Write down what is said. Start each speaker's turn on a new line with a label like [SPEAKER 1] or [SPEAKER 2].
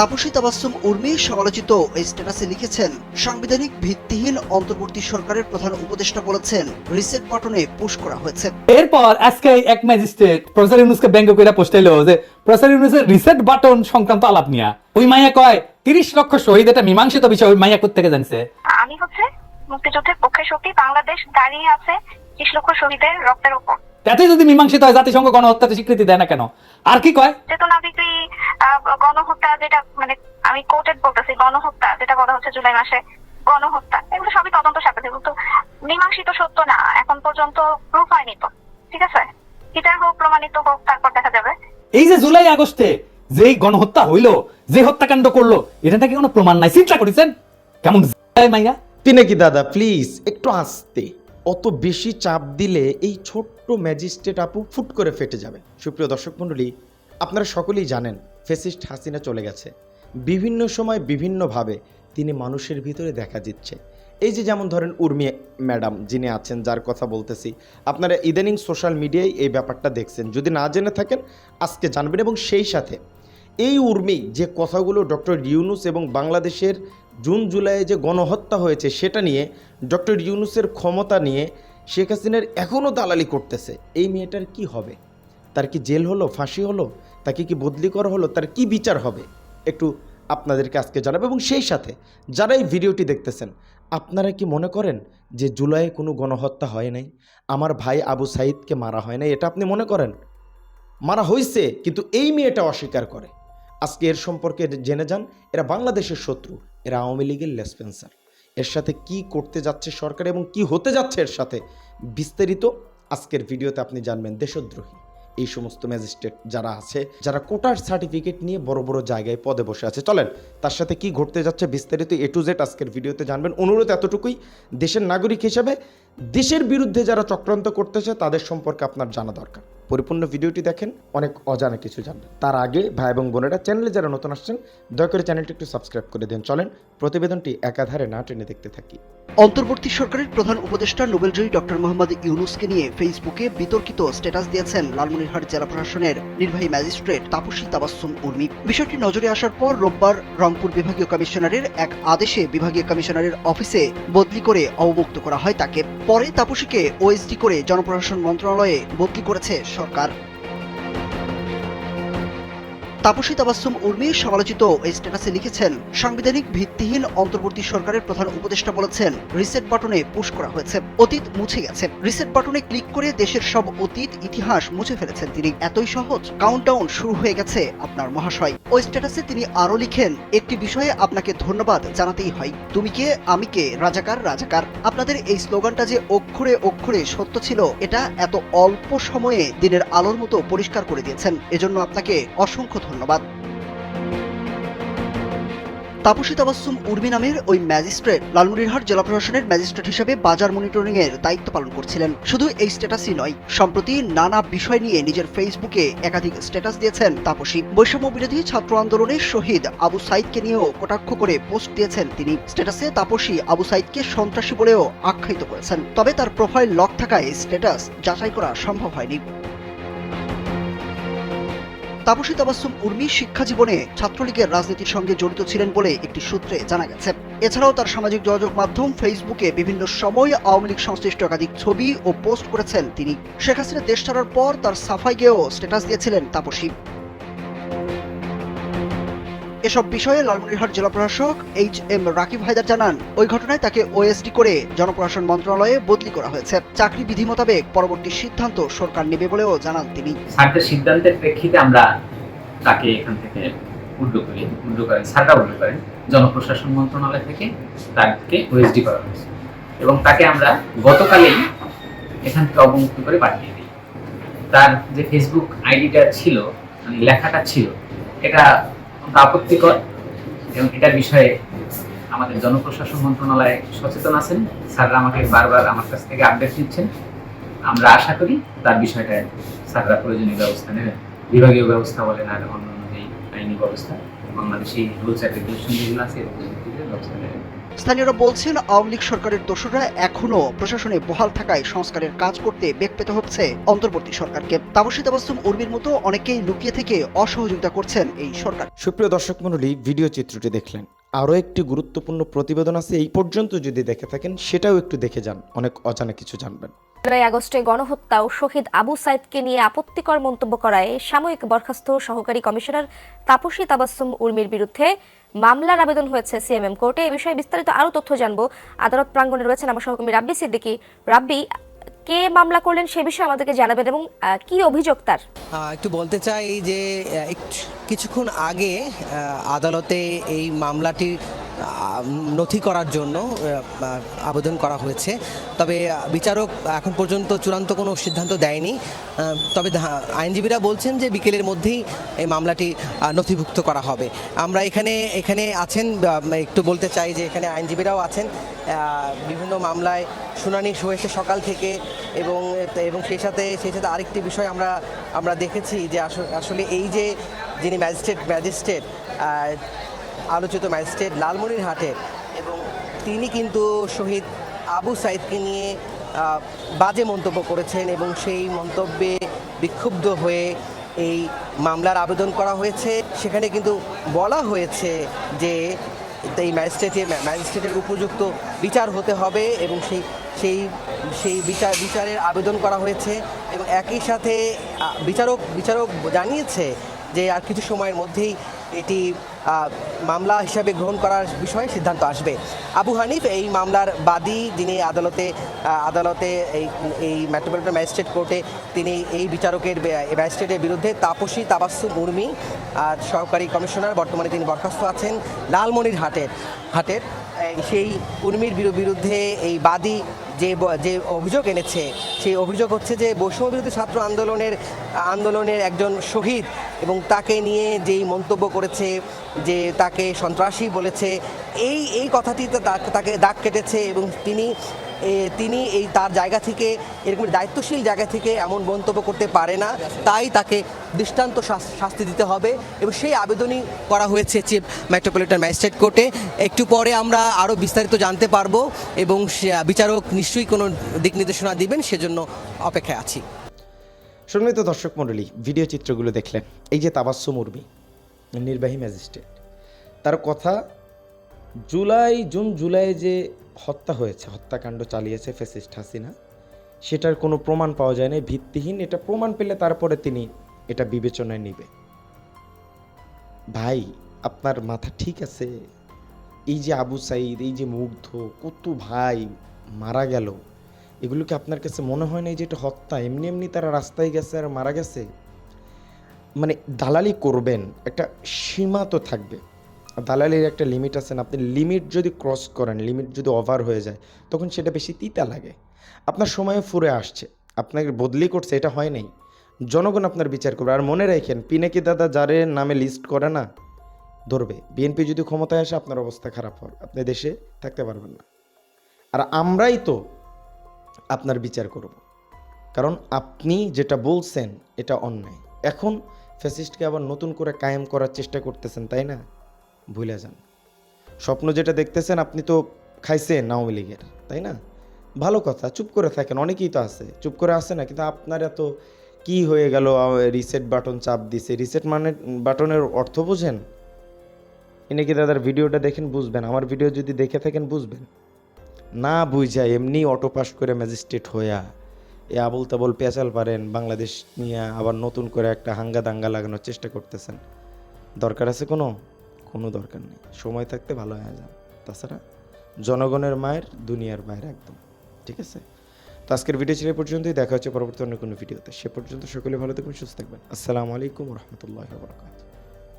[SPEAKER 1] তাপসী তাবাসুম উর্মি সমালোচিত এই স্ট্যাটাসে লিখেছেন সাংবিধানিক ভিত্তিহীন অন্তর্বর্তী সরকারের প্রধান উপদেষ্টা বলেছেন রিসেট বাটনে পুশ করা হয়েছে।
[SPEAKER 2] এরপর আজকে এক ম্যাজিস্ট্রেট প্রফেসর ইউনুসকে ব্যঙ্গ করে পোস্টাইলো যে প্রফেসর ইউনুসের রিসেট বাটন সংক্রান্ত আলাপ নিয়া। ওই মাইয়া কয় তিরিশ লক্ষ শহীদ এটা মীমাংসিত বিষয় ওই মাইয়া থেকে জানছে?
[SPEAKER 3] আমি হচ্ছে মুক্তিযুদ্ধের পক্ষে শক্তি বাংলাদেশ দাঁড়িয়ে আছে ত্রিশ লক্ষ শহীদের রক্তের উপর।
[SPEAKER 2] তাতে যদি মীমাংসিত হয় জাতিসংঘ গণহত্যাতে স্বীকৃতি দেয় না কেন? আর কি কয়?
[SPEAKER 3] চেতনা বিক্রি আহ, গণহত্যা যেটা মানে আমি কোর্টেড বলতেছি গণহত্যা যেটা বলা হচ্ছে জুলাই মাসে গণহত্যা এগুলো সবই তদন্ত সাপেক্ষে কিন্তু মীমাংসিত সত্য না এখন পর্যন্ত প্রুফ হয়নি তো ঠিক আছে? বিচার হোক প্রমাণিত হোক তারপর দেখা যাবে।
[SPEAKER 2] এই যে জুলাই আগস্টে যেই গণহত্যা হইল যে হত্যাকাণ্ড করল এটা নাকি কোনো প্রমাণ নাই? চিন্তা করেছেন? কেমন মাইয়া?
[SPEAKER 4] কি দাদা প্লিজ একটু আস্তে। অত বেশি চাপ দিলে এই ছোট্ট ম্যাজিস্ট্রেট আপু ফুট করে ফেটে যাবে। সুপ্রিয় দর্শক মণ্ডলী, আপনারা সকলেই জানেন, ফেসিস্ট হাসিনা চলে গেছে। বিভিন্ন সময় বিভিন্নভাবে তিনি মানুষের ভিতরে দেখা দিচ্ছে। এই যে যেমন ধরেন উর্মি ম্যাডাম, যিনি আছেন, যার কথা বলতেছি, আপনারা ইদানিং সোশ্যাল মিডিয়ায় এই ব্যাপারটা দেখছেন। যদি না জেনে থাকেন, আজকে জানবেন এবং সেই সাথে এই উর্মি যে কথাগুলো ডক্টর ইউনুস এবং বাংলাদেশের জুন জুলাইয়ে যে গণহত্যা হয়েছে সেটা নিয়ে, ডক্টর ইউনুসের ক্ষমতা নিয়ে শেখ হাসিনার এখনও দালালি করতেছে, এই মেয়েটার কি হবে? তার কি জেল হলো, ফাঁসি হলো? তাকে কি বদলি করা হলো? তার কি বিচার হবে? একটু আপনাদেরকে আজকে জানাব এবং সেই সাথে যারা এই ভিডিওটি দেখতেছেন, আপনারা কি মনে করেন যে জুলাইয়ে কোনো গণহত্যা হয় নাই? আমার ভাই আবু সাইদকে মারা হয় নাই, এটা আপনি মনে করেন? মারা হয়েছে কিন্তু এই মেয়েটা অস্বীকার করে। আজকে এর সম্পর্কে জেনে যান, এরা বাংলাদেশের শত্রু, এরা আওয়ামী লীগের লেসপেন্সার এর সাথে কি করতে যাচ্ছে সরকার এবং কি হতে যাচ্ছে এর সাথে বিস্তারিত আজকের ভিডিওতে আপনি জানবেন দেশদ্রোহী। এই সমস্ত ম্যাজিস্ট্রেট যারা আছে, যারা কোটার সার্টিফিকেট নিয়ে বড় বড় জায়গায় পদে বসে আছে। চলেন, তার সাথে কি ঘটতে যাচ্ছে বিস্তারিত এ টু জেড আজকের ভিডিওতে জানবেন। অনুরোধ এতটুকুই, দেশের নাগরিক হিসেবে, দেশের বিরুদ্ধে যারা চক্রান্ত করতেছে, তাদের সম্পর্কে আপনার জানা দরকার। পরিপূর্ণ ভিডিওটি দেখেন, অনেক অজানা কিছু জানবেন। তার আগে ভাই এবং বোনেরা চ্যানেলে যারা নতুন আসছেন, দয়া করে চ্যানেলটি একটু সাবস্ক্রাইব করে দেন। চলেন প্রতিবেদনটি একাধারে না টেনে দেখতে থাকি।
[SPEAKER 1] অন্তর্বর্তী সরকারের প্রধান উপদেষ্টা নোবেলজয়ী ডক্টর মোহাম্মদ ইউনুসকে নিয়ে ফেসবুকে বিতর্কিত স্ট্যাটাস দিয়েছেন লালমনিরহাট জেলা প্রশাসনের নির্বাহী ম্যাজিস্ট্রেট তাপসী তাবাসসুম উর্মি। বিষয়টি নজরে আসার পর রোববার রংপুর বিভাগীয় কমিশনারের এক আদেশে বিভাগীয় কমিশনারের অফিসে বদলি করে অবমুক্ত করা হয় তাকে। পরে তাপসীকে ওএসডি করে জনপ্রশাসন মন্ত্রণালয়ে বদলি করেছে সরকার। তাপসী তাবাসসুম উর্মি সমালোচিত এই স্ট্যাটাসে লিখেছেন, সাংবিধানিক ভিত্তিহীন অন্তর্বর্তী সরকারের প্রধান উপদেষ্টা বলেছেন রিসেট বাটনে পুশ করা হয়েছে, অতীত মুছে গেছে। রিসেট বাটনে ক্লিক করে দেশের সব অতীত, ইতিহাস মুছে ফেলেছেন তিনি। এতই সহজ কাউন্টডাউন শুরু হয়ে গেছে আপনার মহাশয়। ওই স্ট্যাটাসে তিনি আরও লিখেন, একটি বিষয়ে আপনাকে ধন্যবাদ জানাতেই হয়। তুমি কে? আমি কে? রাজাকার রাজাকার। আপনাদের এই স্লোগানটা যে অক্ষরে অক্ষরে সত্য ছিল, এটা এত অল্প সময়ে দিনের আলোর মতো পরিষ্কার করে দিয়েছেন। এজন্য আপনাকে অসংখ্য ধন্যবাদ। তাপসী তাবাসসুম উর্মি নামের ওই ম্যাজিস্ট্রেট লালমনিরহাট জেলা প্রশাসনের ম্যাজিস্ট্রেট হিসেবে বাজার মনিটরিং এর দায়িত্ব পালন করছিলেন। শুধু এই স্ট্যাটাসই নয়, সম্প্রতি নানা বিষয় নিয়ে নিজের ফেসবুকে একাধিক স্ট্যাটাস দিয়েছেন তাপসী। বৈষম্য বিরোধী ছাত্র আন্দোলনের শহীদ আবু সাইদকে নিয়েও কটাক্ষ করে পোস্ট দিয়েছেন তিনি। স্ট্যাটাসে তাপসী আবু সাইদকে সন্ত্রাসী বলেও আখ্যায়িত করেছেন। তবে তার প্রোফাইল লক থাকায় স্ট্যাটাস যাচাই করা সম্ভব হয়নি। তাপসী তাবাসুম উর্মি শিক্ষা জীবনে ছাত্রলীগের রাজনীতির সঙ্গে জড়িত ছিলেন বলে একটি সূত্রে জানা গেছে। এছাড়াও তার সামাজিক যোগাযোগ মাধ্যম ফেসবুকে বিভিন্ন সময় আওয়ামী লীগ সংশ্লিষ্ট একাধিক ছবি ও পোস্ট করেছেন তিনি। শেখ হাসিনা দেশ ছাড়ার পর তার সাফাই গেয়েও স্ট্যাটাস দিয়েছিলেন তাপসী। এসব বিষয়ে লালমনিরহাট জেলা প্রশাসক এইচ এম রাকিব হায়দার জানান, ওই ঘটনায় তাকে ওএসডি করে জনপ্রশাসন মন্ত্রণালয়ে বদলি করা হয়েছে। চাকরি বিধি মোতাবেক পরবর্তী সিদ্ধান্ত সরকার নেবে বলেও জানান তিনি।
[SPEAKER 5] স্যারদের সিদ্ধান্তের প্রেক্ষিতে আমরা তাকে এখান থেকে উল্টো করি, উল্টো করেন, স্যাররা উল্টো করেন। জনপ্রশাসন মন্ত্রণালয় থেকে তাকে ওএসডি করা হয়েছে এবং তাকে আমরা গতকালেই এখান থেকে অবমুক্ত করে পাঠিয়ে দিই। তার যে ফেসবুক আইডিটা ছিল মানে লেখাটা ছিল, এটা আপত্তিকর এবং এটার বিষয়ে আমাদের জনপ্রশাসন মন্ত্রণালয়ে সচেতন আছেন। স্যাররা আমাকে বারবার আমার কাছ থেকে আপডেট দিচ্ছেন আমরা আশা করি তার বিষয়টা স্যাররা প্রয়োজনীয় ব্যবস্থা নেবেন। বিভাগীয় ব্যবস্থা বলেন আর অন্য অন্য যেই আইনি ব্যবস্থা, বাংলাদেশি রুলস অ্যাপ্লিকেশন যেগুলো আছে এর ব্যবস্থা নেবেন।
[SPEAKER 1] স্থানীয়রা বলছেন আওয়ামী লীগ সরকারের দোষরা এখনও প্রশাসনে বহাল থাকায় সংস্কারের কাজ করতে বেগ পেতে হচ্ছে অন্তর্বর্তী সরকারকে। তাবসী তাবাসুম উর্মির মতো অনেকেই লুকিয়ে থেকে অসহযোগিতা করছেন এই সরকার।
[SPEAKER 4] সুপ্রিয় দর্শক মণ্ডলী ভিডিও চিত্রটি দেখলেন। আরও একটি গুরুত্বপূর্ণ প্রতিবেদন আছে এই পর্যন্ত যদি দেখে থাকেন সেটাও একটু দেখে যান। অনেক অজানা কিছু জানবেন।
[SPEAKER 6] জুলাই আগস্টে গণহত্যা ও শহীদ আবু সাইদকে নিয়ে আপত্তিকর মন্তব্য করায় সাময়িক বরখাস্ত সহকারী কমিশনার তাপসী তাবাসসুম উর্মির বিরুদ্ধে মামলার আবেদন হয়েছে সিএমএম কোর্টে। এ বিষয়ে বিস্তারিত আরও তথ্য জানব। আদালত প্রাঙ্গণে রয়েছেন আমার সহকর্মী রাব্বি সিদ্দিকি। রাব্বি কে মামলা করলেন সে বিষয়ে আমাদেরকে জানাবেন এবং কি অভিযোগ তার?
[SPEAKER 7] একটু বলতে চাই যে কিছুক্ষণ আগে আদালতে এই মামলাটি আহ, নথি করার জন্য আবেদন করা হয়েছে। তবে বিচারক এখন পর্যন্ত চূড়ান্ত কোনো সিদ্ধান্ত দেয়নি। তবে আইনজীবীরা বলছেন যে বিকেলের মধ্যেই এই মামলাটি নথিভুক্ত করা হবে। আমরা এখানে এখানে আছেন একটু বলতে চাই যে এখানে আইনজীবীরাও আছেন। বিভিন্ন মামলায় শুনানি হয়েছে সকাল থেকে এবং এবং সেই সাথে সেই সাথে আরেকটি বিষয় আমরা আমরা দেখেছি যে আসলে এই যে যিনি ম্যাজিস্ট্রেট ম্যাজিস্ট্রেট আলোচিত ম্যাজিস্ট্রেট লালমনিরহাটের এবং তিনি কিন্তু শহীদ আবু সাইদকে নিয়ে বাজে মন্তব্য করেছেন এবং সেই মন্তব্যে বিক্ষুব্ধ হয়ে এই মামলার আবেদন করা হয়েছে। সেখানে কিন্তু বলা হয়েছে যে এই ম্যাজিস্ট্রেটে, ম্যাজিস্ট্রেটের উপযুক্ত বিচার হতে হবে এবং সেই সেই সেই বিচার, বিচারের আবেদন করা হয়েছে এবং একই সাথে বিচারক বিচারক জানিয়েছে যে আর কিছু সময়ের মধ্যেই এটি মামলা হিসাবে গ্রহণ করার বিষয়ে সিদ্ধান্ত আসবে। আবু হানিফ এই মামলার বাদী, যিনি আদালতে আদালতে এই এই মেট্রোপলিটন ম্যাজিস্ট্রেট কোর্টে তিনি এই বিচারকের ম্যাজিস্ট্রেটের বিরুদ্ধে তাপসী তাবাসু মুর্মি আর সহকারী কমিশনার, বর্তমানে তিনি বরখাস্ত আছেন লালমনির হাটের হাটের সেই উর্মির বিরু- বিরুদ্ধে এই বাদী যে যে অভিযোগ এনেছে, সেই অভিযোগ হচ্ছে যে বৈষম্য বিরোধী ছাত্র আন্দোলনের আন্দোলনের একজন শহীদ এবং তাকে নিয়ে যেই মন্তব্য করেছে, যে তাকে সন্ত্রাসী বলেছে, এই এই কথাটি তাকে- দাগ কেটেছে এবং তিনি তিনি এই তার জায়গা থেকে, এরকম দায়িত্বশীল জায়গা থেকে এমন মন্তব্য করতে পারে না। তাই তাকে দৃষ্টান্ত শাস- শাস্তি দিতে হবে এবং সেই আবেদনই করা হয়েছে চিফ মেট্রোপলিটন ম্যাজিস্ট্রেট কোর্টে। একটু পরে আমরা আরও বিস্তারিত জানতে পারব এবং বিচারক নিশ্চয়ই কোনো দিক নির্দেশনা দিবেন, সেজন্য অপেক্ষায় আছি।
[SPEAKER 4] সম্মানিত দর্শক মণ্ডলী, ভিডিও চিত্রগুলো দেখলেন। এই যে তাবাস্সুম উর্মি নির্বাহী ম্যাজিস্ট্রেট, তার কথা জুলাই, জুন, জুলাই যে হত্যা হয়েছে, হত্যাকাণ্ড চালিয়েছে ফেসিস্ট হাসিনা। সেটার কোনো প্রমাণ পাওয়া যায় না ভিত্তিহীন। এটা প্রমাণ পেলে তারপরে তিনি এটা বিবেচনায় নিবে। ভাই, আপনার মাথা ঠিক আছে। এই যে আবু সাইদ, এই যে মুগ্ধ, কত ভাই মারা গেল। এগুলো কি আপনার কাছে মনে হয় না যে এটা হত্যা? এমনি এমনি তারা রাস্তায় গেছে আর মারা গেছে। মানে দালালি করবেন, একটা সীমা তো থাকবে। দালালির একটা লিমিট আছে না, আপনি লিমিট যদি ক্রস করেন লিমিট যদি ওভার হয়ে যায়, তখন সেটা বেশি তিতা লাগে। আপনার সময় ফুরে আসছে, আপনাকে বদলি করছে, এটা হয় নাই। জনগণ আপনার বিচার করবে। আর মনে রাখেন, পিনাকি দাদা যারে নামে লিস্ট করে না, ধরবে। বিএনপি যদি ক্ষমতায় আসে, আপনার অবস্থা খারাপ হবে। আপনি দেশে থাকতে পারবেন না। আর আমরাই তো আপনার বিচার করব। কারণ আপনি যেটা বলছেন, এটা অন্যায়। এখন ফ্যাসিস্টকে আবার নতুন করে কায়েম করার চেষ্টা করতেছেন, তাই না? ভুলে যান। স্বপ্ন যেটা দেখতেছেন আপনি তো খাইছেন আওয়ামী লীগের তাই না? ভালো কথা, চুপ করে থাকেন, অনেকেই তো আছে, চুপ করে আসে না, কিন্তু আপনার এত কি হয়ে গেল রিসেট বাটন চাপ দিছে রিসেট মানে বাটনের অর্থ বুঝেন? এনে কি দাদার ভিডিওটা দেখেন, বুঝবেন, আমার ভিডিও যদি দেখে থাকেন, বুঝবেন। না বুঝা, এমনি অটো পাস করে ম্যাজিস্ট্রেট হইয়া, এ আবল তাবল পেঁচাল পারেন, বাংলাদেশ নিয়ে আবার নতুন করে একটা হাঙ্গা দাঙ্গা লাগানোর চেষ্টা করতেছেন। দরকার আছে কোনো? কোনো দরকার নেই। সময় থাকতে ভালো হয়ে যান তাছাড়া জনগণের মায়ের দুনিয়ার মায়ের একদম। ঠিক আছে? তো আজকের ভিডিও ছিল পর্যন্তই। দেখা হচ্ছে পরবর্তী অন্য কোনো ভিডিওতে সে পর্যন্ত সকলে ভালো থাকবেন, সুস্থ থাকবেন। আসসালামু আলাইকুম রহমতুল্লাহ বরকাত